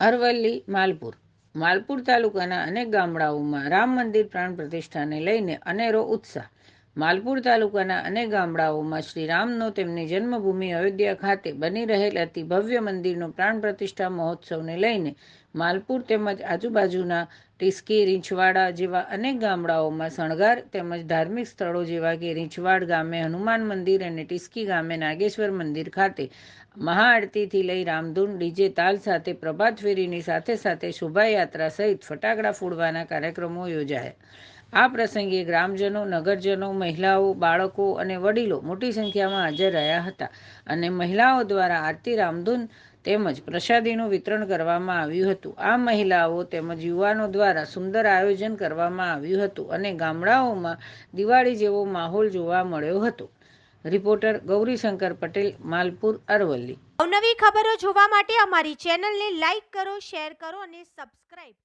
અરવલ્લી માલપુર. માલપુર તાલુકાના અનેક ગામડાઓમાં રામ મંદિર પ્રાણ પ્રતિષ્ઠાને લઈને અનેરો ઉત્સાહ માલપુર તાલુકાના અનેક ગામડાઓમાં શ્રી રામનો તેમની જન્મભૂમિ અયોધ્યા ખાતે બની રહેલ અતિ ભવ્ય મંદિરનો પ્રાણ પ્રતિષ્ઠા મહોત્સવને લઈને માલપુર તેમજ આજુબાજુના ટીસ્કી, રીંછવાડા જેવા અનેક ગામડાઓમાં શણગાર તેમજ ધાર્મિક સ્થળો જેવા કે રીંછવાડ ગામે, હનુમાન મંદિર અને ટીસ્કી ગામે નાગેશ્વર મંદિર ખાતે મહાઆરતીથી લઈ રામધૂન, ડીજે, તાલ સાથે પ્રભાત ફેરીની સાથે સાથે શોભાયાત્રા સહિત ફટાકડા ફોડવાના કાર્યક્રમો યોજાયા. આ પ્રસંગે ગ્રામજનો, નગરજનો, મહિલાઓ, બાળકો અને વડીલો મોટી સંખ્યામાં હાજર રહ્યા હતા અને મહિલાઓ દ્વારા આરતી રામધૂન તેમજ પ્રસાદીનું વિતરણ કરવામાં આવ્યું હતું. આ મહિલાઓ તેમજ યુવાનો દ્વારા સુંદર આયોજન કરવામાં આવ્યું હતું અને ગામડાઓમાં દિવાળી જેવો માહોલ જોવા મળ્યો હતો. રિપોર્ટર ગૌરીશંકર પટેલ, માલપુર, અરવલ્લી. અવનવી ખબરો જોવા માટે અમારી ચેનલને લાઈક કરો, શેર કરો અને સબસ્ક્રાઇબ